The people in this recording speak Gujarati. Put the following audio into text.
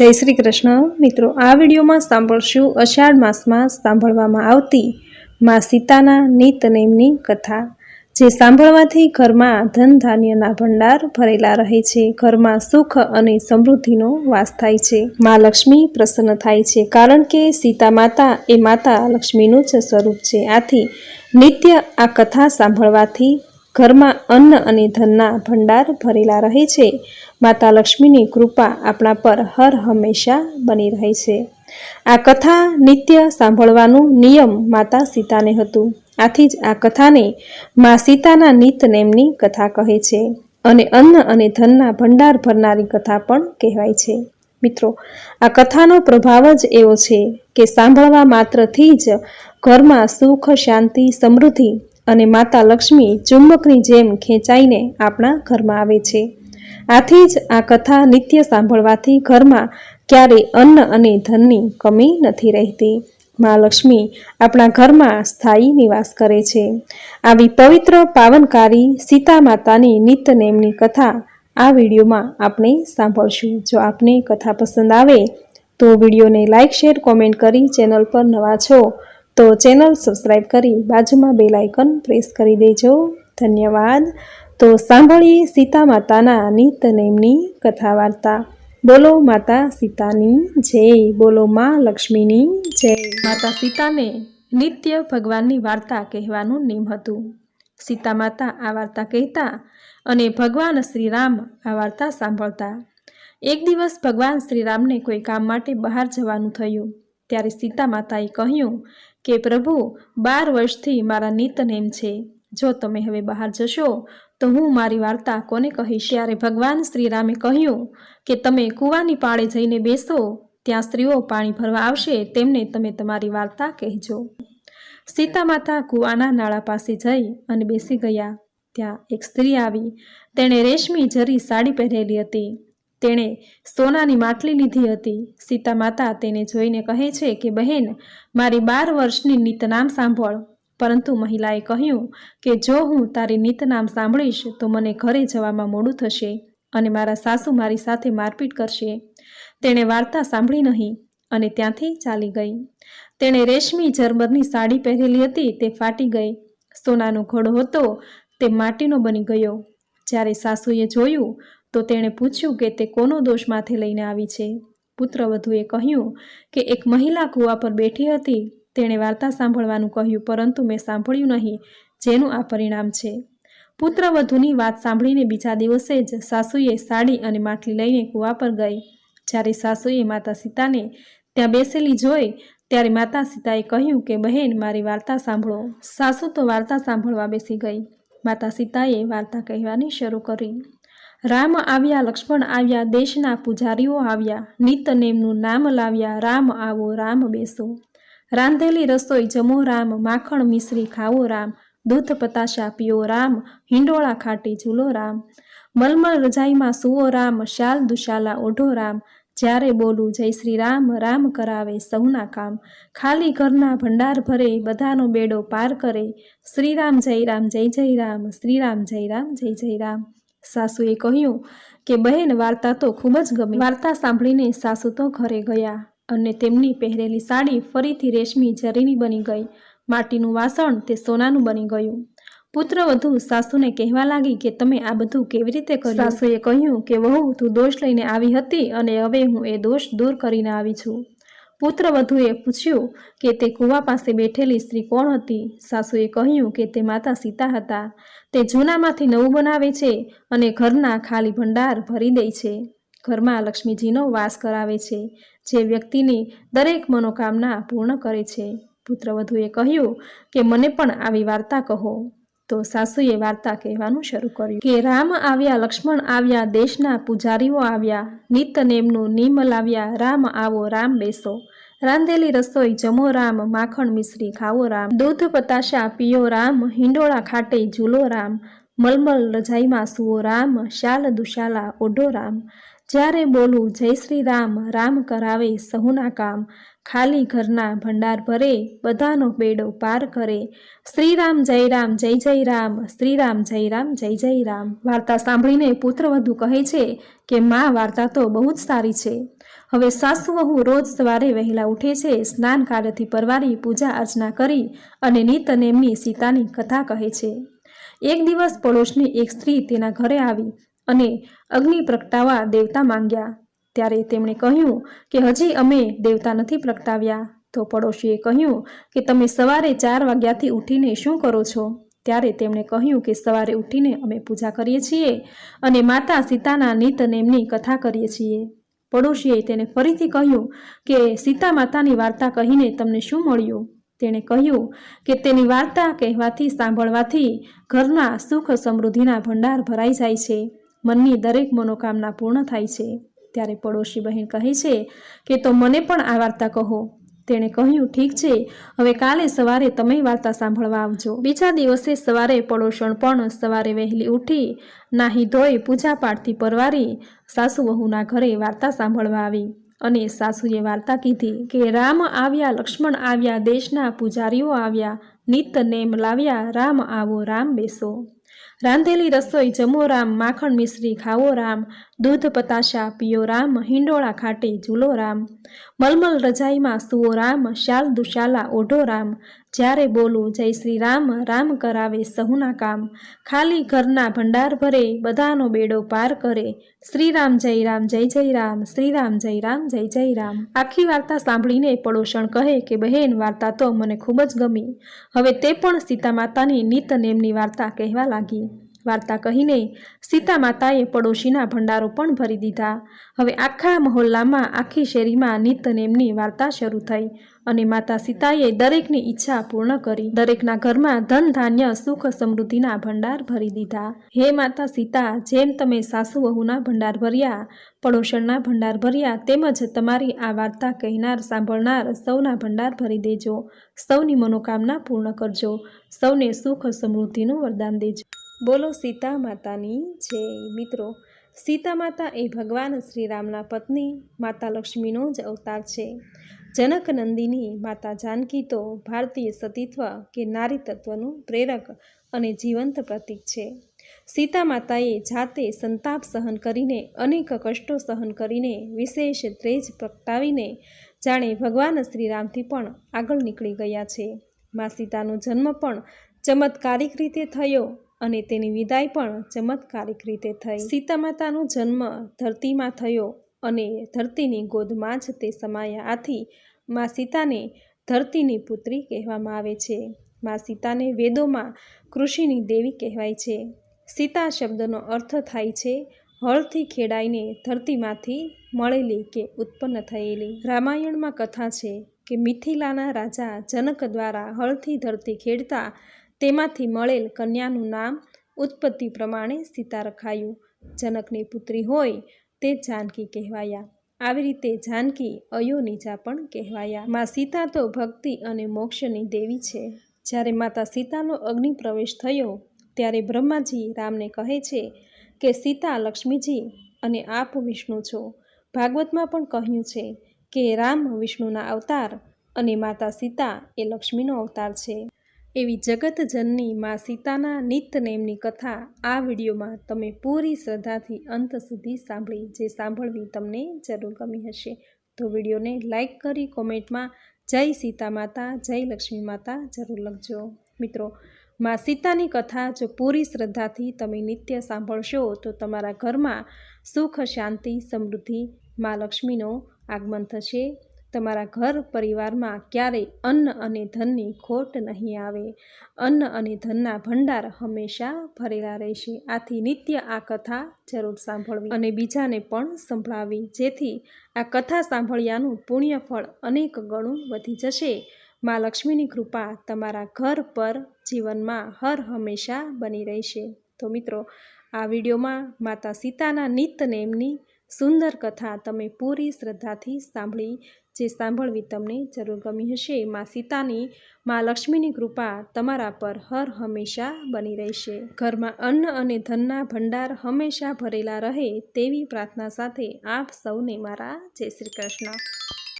જય શ્રી કૃષ્ણ. મિત્રો, આ વિડીયોમાં સાંભળશું અષાઢ માસમાં સાંભળવામાં આવતી મા સીતાના નિતનેમની કથા, જે સાંભળવાથી ઘરમાં ધન ધાન્યના ભંડાર ભરેલા રહે છે. ઘરમાં સુખ અને સમૃદ્ધિનો વાસ થાય છે. મા લક્ષ્મી પ્રસન્ન થાય છે, કારણ કે સીતા માતા એ માતા લક્ષ્મીનું જ સ્વરૂપ છે. આથી નિત્ય આ કથા સાંભળવાથી ઘરમાં અન્ન અને ધનના ભંડાર ભરેલા રહે છે. માતા લક્ષ્મીની કૃપા આપણા પર હર હંમેશા બની રહે છે. આ કથા નિત્ય સાંભળવાનું નિયમ માતા સીતાને હતું. આથી જ આ કથાને મા સીતાના નિતનેમની કથા કહે છે અને અન્ન અને ધનના ભંડાર ભરનારી કથા પણ કહેવાય છે. મિત્રો, આ કથાનો પ્રભાવ જ એવો છે કે સાંભળવા માત્રથી જ ઘરમાં સુખ, શાંતિ, સમૃદ્ધિ અને માતા લક્ષ્મી ચુંબકની જેમ ખેંચાઈને આપણા ઘરમાં આવે છે. આથી જ આ કથા નિત્ય સાંભળવાથી ઘરમાં ક્યારેય અન્ન અને ધનની કમી નથી રહેતી. મા લક્ષ્મી આપણા ઘરમાં સ્થાયી નિવાસ કરે છે. આવી પવિત્ર પાવનકારી સીતા માતાની નિત્યનેમની કથા આ વિડીયોમાં આપણે સાંભળશું. જો આપને કથા પસંદ આવે તો વિડીયોને લાઇક શેર, કોમેન્ટ કરી ચેનલ પર નવા છો તો ચેનલ સબસ્ક્રાઈબ કરી બાજુમાં બેલ આઇકન પ્રેસ કરી દેજો. ધન્યવાદ. તો સાંભળીએ સીતા માતાના નિતનેમની કથા વાર્તા બોલો માતા સીતાની જય. બોલો માં લક્ષ્મીની જય. માતા સીતાને નિત્ય ભગવાનની વાર્તા કહેવાનું નિયમ હતું. સીતા માતા આ વાર્તા કહેતા અને ભગવાન શ્રીરામ આ વાર્તા સાંભળતા. એક દિવસ ભગવાન શ્રીરામને કોઈ કામ માટે બહાર જવાનું થયું. ત્યારે સીતા માતાએ કહ્યું કે, પ્રભુ, બાર વર્ષથી મારા નિતનેમ છે. જો તમે હવે બહાર જશો, તો હું મારી વાર્તા કોને કહીશ? ત્યારે ભગવાન શ્રીરામે કહ્યું કે, તમે કૂવાની પાળે જઈને બેસો. ત્યાં સ્ત્રીઓ પાણી ભરવા આવશે. તેમને તમે તમારી વાર્તા કહેજો. સીતા માતા કૂવાના નાળા પાસે જઈ અને બેસી ગયા. ત્યાં એક સ્ત્રી આવી. તેણે રેશમી જરી સાડી પહેરેલી હતી. તેણે સોનાની માટલી લીધી હતી. સીતા માતા તેને જોઈને કહે છે કે, બહેન, મારી બાર વર્ષની નિતનામ સાંભળ. પરંતુ મહિલાએ કહ્યું કે, જો હું તારી નિતનામ સાંભળીશ, તો મને ઘરે જવામાં મોડું થશે અને મારા સાસુ મારી સાથે મારપીટ કરશે. તેણે વાર્તા સાંભળી નહીં અને ત્યાંથી ચાલી ગઈ. તેણે રેશમી જર્મરની સાડી પહેરેલી હતી, તે ફાટી ગઈ. સોનાનો ઘોડો હતો, તે માટીનો બની ગયો. જ્યારે સાસુએ જોયું તો તેણે પૂછ્યું કે તે કોનો દોષ માથે લઈને આવી છે? પુત્રવધુએ કહ્યું કે એક મહિલા કૂવા પર બેઠી હતી. તેણે વાર્તા સાંભળવાનું કહ્યું, પરંતુ મેં સાંભળ્યું નહીં, જેનું આ પરિણામ છે. પુત્રવધુની વાત સાંભળીને બીજા દિવસે જ સાસુએ સાડી અને માટલી લઈને કૂવા પર ગઈ. જ્યારે સાસુએ માતા સીતાને ત્યાં બેસેલી જોઈ, ત્યારે માતા સીતાએ કહ્યું કે, બહેન, મારી વાર્તા સાંભળો. સાસુ તો વાર્તા સાંભળવા બેસી ગઈ. માતા સીતાએ વાર્તા કહેવાની શરૂ કરી. રામ આવ્યા, લક્ષ્મણ આવ્યા, દેશના પૂજારીઓ આવ્યા નિતનેમનું નામ લાવ્યા, રામ આવો, રામ બેસો. રાંધેલી રસોઈ જમો રામ, માખણ મિશ્રી ખાવો રામ, દૂધ પતાશા પીઓ રામ, હિંડોળા ખાટી ઝૂલો રામ. મલમલ રજાઈમાં સુવો રામ, શાલ દુશાલા ઓઢો રામ. જ્યારે બોલું જય શ્રી રામ રામ કરાવે સૌના કામ. ખાલી ઘરના ભંડાર ભરે, બધાનો બેડો પાર કરે. શ્રીરામ જય રામ, જય જય રામ શ્રીરામ જય રામ, જય જય રામ. સાસુએ કહ્યું કે બહેન, વાર્તા તો ખૂબ જ ગમી. વાર્તા સાંભળીને સાસુ તો ઘરે ગયા અને તેમની પહેરેલી સાડી ફરીથી રેશમી જરીની બની ગઈ. માટીનું વાસણ તે સોનાનું બની ગયું. પુત્રવધુ સાસુને કહેવા લાગી કે તમે આ બધું કેવી રીતે કર્યું? સાસુએ કહ્યું કે વહુ, તું દોષ લઈને આવી હતી અને હવે હું એ દોષ દૂર કરીને આવી છું. પુત્રવધુએ પૂછ્યું કે તે કૂવા પાસે બેઠેલી સ્ત્રી કોણ હતી? સાસુએ કહ્યું કે તે માતા સીતા હતા. તે જૂનામાંથી નવું બનાવે છે અને ઘરના ખાલી ભંડાર ભરી દે છે. ઘરમાં લક્ષ્મીજીનો વાસ કરાવે છે, જે વ્યક્તિની દરેક મનોકામના પૂર્ણ કરે છે. પુત્રવધુએ કહ્યું કે મને પણ આવી વાર્તા કહો. તો સાસુએ વાર્તા કહેવાનું શરૂ કર્યું. કે રામ આવ્યા, લક્ષ્મણ આવ્યા, દેશના પૂજારીઓ આવ્યા નિતનેમનું નિમ લાવ્યા, રામ આવો, રામ બેસો. રાંધેલી રસોઈ જમો રામ, માખણ મિશ્રી ખાવો રામ. દૂધ, પતાશા, પીઓ રામ, હિંડોળા ખાટે ઝૂલો રામ. મલમલ રજાઈમાં સુવો રામ, શાલ દુશાલા ઓઢો રામ. જ્યારે બોલું, જય શ્રી રામ રામ કરાવે સહુના કામ, ખાલી ઘરના ભંડાર ભરે, બધાનો બેડો પાર કરે. શ્રી રામ, જય રામ, જય જય રામ, શ્રી રામ, જય રામ, જય જય રામ. વાર્તા સાંભળીને પુત્રવધુ કહે છે કે, માં, વાર્તા તો બહુ જ સારી છે. હવે સાસુ વહુ રોજ સવારે વહેલા ઉઠે છે, સ્નાન કાર્યથી પરવારી પૂજા અર્ચના કરી અને નિતનેમની સીતાની કથા કહે છે. એક દિવસ પડોશની એક સ્ત્રી તેના ઘરે આવી. અને અગ્નિ પ્રગટાવવા દેવતા માંગ્યા. ત્યારે તેમણે કહ્યું કે હજી અમે દેવતા નથી પ્રગટાવ્યા. તો પડોશીએ કહ્યું કે તમે સવારે ચાર વાગ્યાથી ઉઠીને શું કરો છો? ત્યારે તેમણે કહ્યું કે સવારે ઉઠીને અમે પૂજા કરીએ છીએ અને માતા સીતાના નિતનેમની કથા કરીએ છીએ. પડોશીએ તેને ફરીથી કહ્યું કે સીતા માતાની વાર્તા કહીને તમને શું મળ્યું? તેણે કહ્યું કે તેની વાર્તા કહેવાથી સાંભળવાથી ઘરના સુખ સમૃદ્ધિના ભંડાર ભરાઈ જાય છે. મનની દરેક મનોકામના પૂર્ણ થાય છે. ત્યારે પડોશી બહેન કહે છે કે, તો મને પણ આ વાર્તા કહો. તેણે કહ્યું, ઠીક છે, હવે કાલે સવારે તમે વાર્તા સાંભળવા આવજો. બીજા દિવસે સવારે પડોશણ પણ સવારે વહેલી ઉઠી નાહી ધોઈ પૂજાપાઠથી પરવારી સાસુ વહુના ઘરે વાર્તા સાંભળવા આવી અને સાસુએ વાર્તા કીધી કે, રામ આવ્યા, લક્ષ્મણ આવ્યા, દેશના પૂજારીઓ આવ્યા નિત નેમ લાવ્યા, રામ આવો, રામ બેસો. રાંધેલી રસોઈ જમો રામ માખણ મિશ્રી ખાવો રામ દૂધ, પતાશા, પિયો રામ, હિંડોળા ખાટે ઝૂલો રામ. મલમલ રજાઈમાં સુઓ રામ, શાલ દુશાલા ઓઢો રામ. જ્યારે બોલું, જય શ્રી રામ રામ કરાવે સહુના કામ. ખાલી ઘરના ભંડાર ભરે, બધાનો બેડો પાર કરે. શ્રી રામ, જય રામ, જય જય રામ, શ્રી રામ, જય રામ, જય જય રામ. આખી વાર્તા સાંભળીને પડોશણ કહે કે, બહેન, વાર્તા તો મને ખૂબ જ ગમી. હવે તે પણ સીતા માતાની નિત નેમની વાર્તા કહેવા લાગી. વાર્તા કહીને સીતા માતાએ પડોશીના ભંડારો પણ ભરી દીધા. હવે આખા મહોલ્લામાં, આખી શેરીમાં નિતનેમની વાર્તા શરૂ થઈ અને માતા સીતાએ દરેકની ઈચ્છા પૂર્ણ કરી. દરેકના ઘરમાં ધન, ધાન્ય, સુખ સમૃદ્ધિના ભંડાર ભરી દીધા. હે માતા સીતા, જેમ તમે સાસુ વહુના ભંડાર ભર્યા, પડોશણના ભંડાર ભર્યા, તેમજ તમારી આ વાર્તા કહેનાર, સાંભળનાર સૌના ભંડાર ભરી દેજો. સૌની મનોકામના પૂર્ણ કરજો. સૌને સુખ સમૃદ્ધિનું વરદાન દેજો. બોલો સીતા માતાની જય. મિત્રો, સીતા માતા એ ભગવાન શ્રીરામના પત્ની, માતા લક્ષ્મીનો જ અવતાર છે. જનક નંદિની માતા જાનકી તો ભારતીય સતીત્વ કે નારી તત્વનું પ્રેરક અને જીવંત પ્રતીક છે. સીતા માતાએ જાતે સંતાપ સહન કરીને, અનેક કષ્ટો સહન કરીને, વિશેષ ત્રેજ પ્રગટાવીને, જાણે ભગવાન શ્રીરામથી પણ આગળ નીકળી ગયા છે. મા સીતાનો જન્મ પણ ચમત્કારિક રીતે થયો. અને તેની વિદાય પણ ચમત્કારિક રીતે થઈ. સીતા માતાનો જન્મ ધરતીમાં થયો અને ધરતીની ગોદમાં જ તે સમાયા આથી મા સીતાને ધરતીની પુત્રી કહેવામાં આવે છે. મા સીતાને વેદોમાં કૃષિની દેવી કહેવાય છે. સીતા શબ્દનો અર્થ થાય છે હળથી ખેડાઈને ધરતીમાંથી મળેલી કે ઉત્પન્ન થયેલી. રામાયણમાં કથા છે કે મિથિલાના રાજા જનક દ્વારા હળથી ધરતી ખેડતા તેમાંથી મળેલ કન્યાનું નામ ઉત્પત્તિ પ્રમાણે સીતા રખાયું. જનકની પુત્રી હોય તે જાનકી કહેવાયા. આવી રીતે જાનકી અયોનિજા પણ કહેવાયા. માં સીતા તો ભક્તિ અને મોક્ષની દેવી છે. જ્યારે માતા સીતાનો અગ્નિ પ્રવેશ થયો, ત્યારે બ્રહ્માજી રામને કહે છે કે, સીતા, લક્ષ્મીજી અને આપ વિષ્ણુ છો. ભાગવતમાં પણ કહ્યું છે કે, રામ વિષ્ણુના અવતાર અને માતા સીતા એ લક્ષ્મીનો અવતાર છે. એવી જગતજનની મા સીતાના નિત્યનેમની કથા આ વિડીયોમાં તમે પૂરી શ્રદ્ધાથી અંત સુધી સાંભળી, જે સાંભળવી તમને જરૂર ગમી હશે. તો વિડીયોને લાઈક કરી, કોમેન્ટમાં જય સીતા માતા, જય લક્ષ્મી માતા જરૂર લખજો. મિત્રો, મા સીતાની કથા જો પૂરી શ્રદ્ધાથી તમે નિત્ય સાંભળશો, તો તમારા ઘરમાં સુખ, શાંતિ, સમૃદ્ધિ, મા લક્ષ્મીનો આગમન થશે. તમારા ઘર પરિવારમાં ક્યારેય અન્ન અને ધનની ખોટ નહીં આવે. અન્ન અને ધનના ભંડાર હંમેશા ભરેલા રહેશે. આથી નિત્ય આ કથા જરૂર સાંભળવી અને બીજાને પણ સંભળાવી, જેથી આ કથા સાંભળ્યાનું પુણ્ય ફળ અનેક ગણું વધી જશે. મા લક્ષ્મીની કૃપા તમારા ઘર પર જીવનમાં હર હંમેશા બની રહેશે. તો મિત્રો, આ વિડીયોમાં માતા સીતાના નિત્ય નેમની સુંદર કથા તમે પૂરી શ્રદ્ધાથી સાંભળી, જે સાંભળવી તમને જરૂર ગમી હશે. માં સીતાની, માં લક્ષ્મીની કૃપા તમારા પર હર હંમેશા બની રહેશે. ઘરમાં અન્ન અને ધનના ભંડાર હંમેશા ભરેલા રહે તેવી પ્રાર્થના સાથે આપ સૌને મારા જય શ્રી કૃષ્ણ.